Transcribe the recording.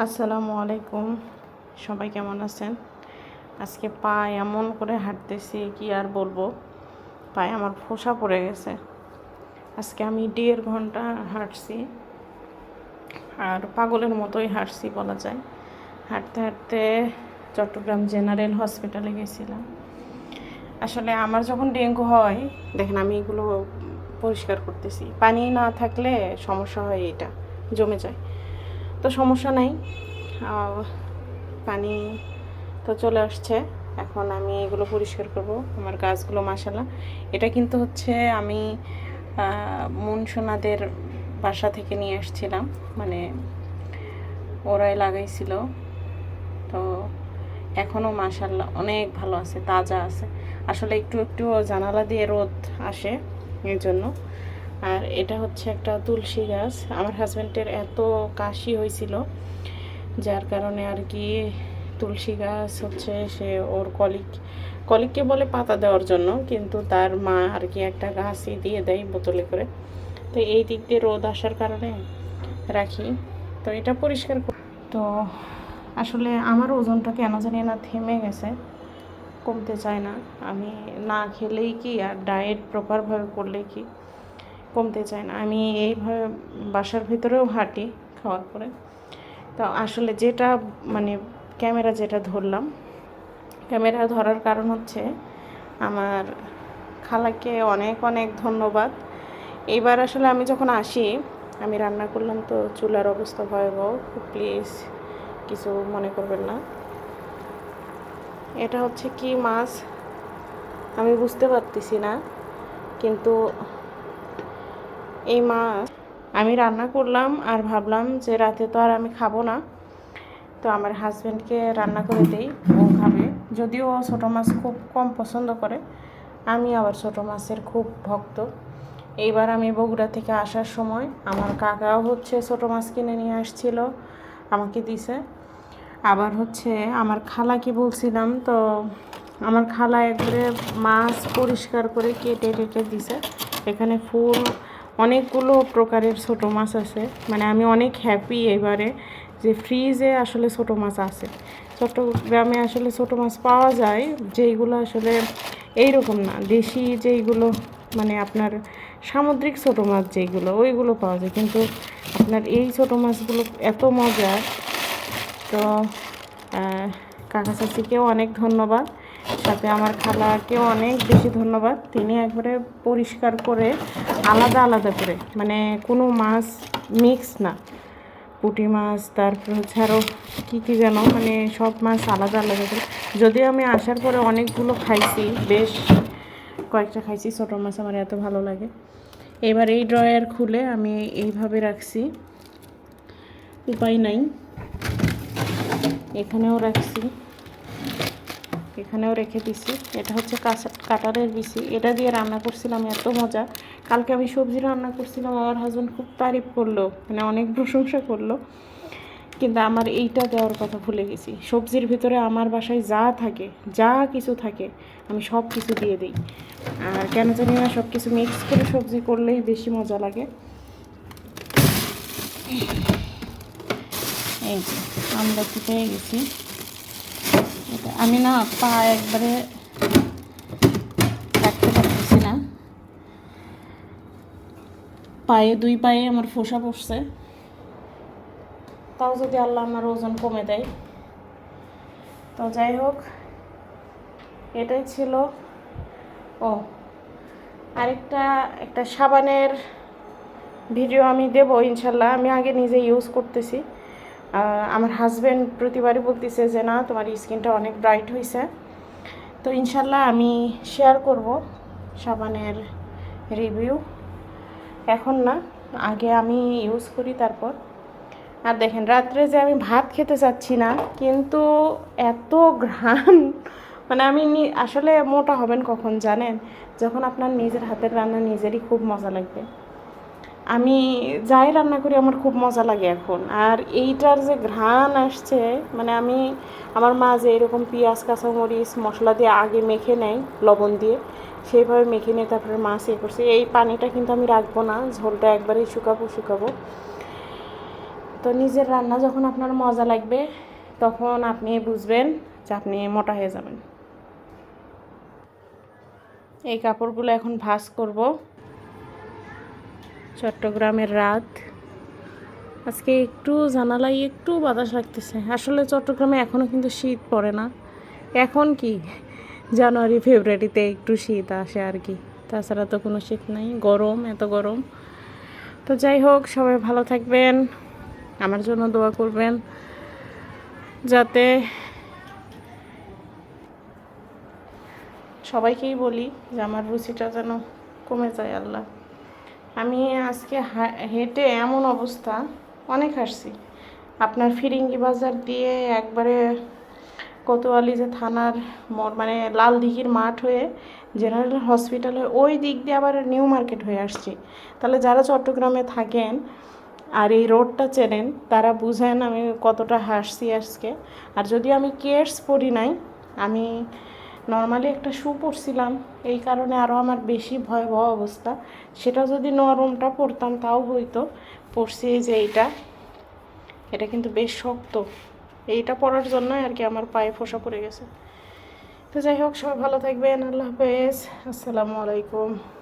আসসালামু আলাইকুম। সবাই কেমন আছেন? আজকে পা এমন করে হাঁটতেছি কি আর বলব? পায়ে আমার ফোসা পড়ে গেছে। আজকে আমি দেড় ঘণ্টা হাঁটছি। আর পাগলের মতোই হাঁটছি বলা যায়। হাঁটতে হাঁটতে চট্টগ্রাম জেনারেল হসপিটালে গেছিলাম। আসলে আমার যখন ডেঙ্গু হয়, দেখেন আমি এগুলো পরিষ্কার করতেছি। পানি না থাকলে সমস্যা হয় এটা, জমে যায়। তো সমস্যা নাই। পানি তো চলে আসছে। এখন আমি এগুলো পরিষ্কার করব, আমার গাছগুলো মাসালা এটা কিন্তু হচ্ছে আমি মুনসোনাদের বাসা থেকে নিয়ে আসছিলাম। মানে ওরাই লাগাইছিল। তো এখনও মাসাল্লাহ অনেক ভালো আছে, তাজা আছে। আসলে একটু একটু জানালা দিয়ে রোদ আসে এর জন্য আর এটা হচ্ছে একটা তুলসী গাছ। আমার হাজব্যান্ডের এত কাশি হয়েছিল, যার কারণে আর কি তুলসী গাছ হচ্ছে সে ওর কলিক কলিককে বলে পাতা দেওয়ার জন্য, কিন্তু তার মা আর কি একটা গাছই দিয়ে দেয় বোতলে করে। তো এই দিক দিয়ে রোদ আসার কারণে রাখি। তো এটা পরিষ্কার তো আসলে আমার ওজনটা কেন জানি না থেমে গেছে, কমতে চায় না। আমি না খেলেই কি আর ডায়েট প্রপারভাবে করলেই কি? কমতে চায় না। আমি এইভাবে বাসার ভিতরেও হাঁটি খাওয়ার পরে। তো আসলে যেটা মানে ক্যামেরা যেটা ধরলাম, ক্যামেরা ধরার কারণ হচ্ছে আমার খালাকে অনেক অনেক ধন্যবাদ। এইবার আসলে আমি যখন আসি, আমি রান্না করলাম তো চুলার অবস্থা ভয়াবহ। প্লিজ কিছু মনে করবেন না। এটা হচ্ছে কি মাছ? আমি বুঝতে পারতেছি না। কিন্তু এই মাছ আমি রান্না করলাম আর ভাবলাম যে রাতে তো আর আমি খাব না। তো আমার হাজব্যান্ডকে রান্না করে দিই, ও খাবে। যদিও ছোটো মাছ খুব কম পছন্দ করে, আমি আবার ছোটো মাছের খুব ভক্ত। এইবার আমি বগুড়া থেকে আসার সময় আমার কাকাও হচ্ছে ছোটো মাছ কিনে নিয়ে আসছিল, আমাকে দিছে। আবার হচ্ছে আমার খালাকে বলছিলাম, তো আমার খালা একবারে মাছ পরিষ্কার করে কেটে টেটে দিছে। এখানে ফুল অনেকগুলো প্রকারের ছোট মাছ আছে। মানে আমি অনেক হ্যাপি এবারে যে ফ্রিজে আসলে ছোট মাছ আছে। চট্টগ্রামে আসলে ছোট মাছ পাওয়া যায়, যেইগুলো আসলে এইরকম না। দেশি যেইগুলো মানে আপনার সামুদ্রিক ছোট মাছ যেইগুলো, ওইগুলো পাওয়া যায়। কিন্তু আপনার এই ছোট মাছগুলো এত মজার। তো কাকা চাচিকেও অনেক ধন্যবাদ। সাথে আমার খালাকেও অনেক বেশি ধন্যবাদ। তিনি একবারে পরিষ্কার করে, আলাদা আলাদা করে মানে কোনো মাছ মিক্স না। পুঁটি মাছ, তারপর হচ্ছে আরও কী কী যেন মানে সব মাছ আলাদা আলাদা করে। যদিও আমি আসার পরে অনেকগুলো খাইছি, বেশ কয়েকটা খাইছি, ছোটো মাছ আমার এত ভালো লাগে। এবার এই ড্রয়ার খুলে আমি এইভাবে রাখছি। উপায় নাই। এখানেও রাখছি। এখানেও রেখে দিছি। এটা হচ্ছে কাটারের বিচি। এটা দিয়ে রান্না করছিলাম, এত মজা। কালকে আমি সবজি রান্না করছিলাম, আমার হাজব্যান্ড খুব তারিফ করল মানে অনেক প্রশংসা করল। কিন্তু আমার এইটা দেওয়ার কথা ভুলে গেছি। সবজির ভিতরে আমার বাসায় যা থাকে, যা কিছু থাকে, আমি সব কিছু দিয়ে দিই। আর কেন জানি না সব কিছু মিক্স করে সবজি করলেই বেশি মজা লাগে। এই যে, আমরা পেয়ে গেছি। আমি না পা একবারে রাখতে পারতেছি না। পায়ে, দুই পায়ে আমার ফোসা পড়ছে। তাও যদি আল্লাহ আমার ওজন কমে দেয়। তো যাই হোক, এটাই ছিল। ও, আরেকটা, একটা সাবানের ভিডিও আমি দেব ইনশাল্লাহ। আমি আগে নিজে ইউজ করতেছি। আমার হাজব্যান্ড প্রতিবারই বলতেছে যে, না, তোমার স্কিনটা অনেক ব্রাইট হয়েছে তো ইনশাল্লাহ আমি শেয়ার করব সাবানের রিভিউ এখন না, আগে আমি ইউজ করি তারপর। আর দেখেন, রাত্রে যে আমি ভাত খেতে চাচ্ছি না, কিন্তু এত ঘ্রাণ। মানে আমি আসলে মোটা হবেন কখন জানেন? যখন আপনার নিজের হাতের রান্না নিজেরই খুব মজা লাগবে। আমি যাই রান্না করি, আমার খুব মজা লাগে এখন। আর এইটার যে ঘ্রাণ আসছে মানে আমি, আমার মা যে এরকম পেঁয়াজ, কাঁচামরিচ মশলা দিয়ে আগে মেখে নেয়, লবণ দিয়ে, সেইভাবে মেখে নিয়ে তারপরে মাছ ইয়ে করছি। এই পানিটা কিন্তু আমি রাখব না, ঝোলটা একবারেই শুকাবো শুকাবো। তো নিজের রান্না যখন আপনার মজা লাগবে, তখন আপনি বুঝবেন যে আপনি মোটা হয়ে যাবেন। এই কাপড়গুলো এখন ভাঁজ করব। চট্টগ্রামের রাত। আজকে একটু জানালাই একটু বাতাস লাগতেছে। আসলে চট্টগ্রামে এখনও কিন্তু শীত পড়ে না। এখন কি? জানুয়ারি, ফেব্রুয়ারিতে একটু শীত আসে আর কি। তাছাড়া তো কোনো শীত নাই। গরম, এত গরম। তো যাই হোক, সবাই ভালো থাকবেন। আমার জন্য দোয়া করবেন। যাতে সবাইকেই বলি যে আমার রুচিটা যেন কমে যায়, আল্লাহ। আমি আজকে হেঁটে এমন অবস্থা, অনেক হাসছি আপনার ফিরিঙ্গি বাজার দিয়ে একবারে কোতোয়ালি যে থানার মোড় মানে লাল দিঘির মাঠ হয়ে জেনারেল হসপিটাল হয়ে ওই দিক দিয়ে আবার নিউ মার্কেট হয়ে আসছি। তাহলে যারা চট্টগ্রামে থাকেন আর এই রোডটা চেনেন, তারা বুঝেন আমি কতটা হাসছি আজকে। আর যদি আমি কেয়ার্স পড়ি নাই, আমি নর্মালি একটা শু পরছিলাম, এই কারণে আরও আমার বেশি ভয়াবহ অবস্থা। সেটা যদি নরমটা পরতাম, তাও হইতো। পরছি এই যে এইটা। এটা কিন্তু বেশ শক্ত। এইটা পরার জন্যই আর কি আমার পায়ে ফোসা পড়ে গেছে। তো যাই হোক, সবাই ভালো থাকবেন। আল্লাহ হাফেজ। আসসালামু আলাইকুম।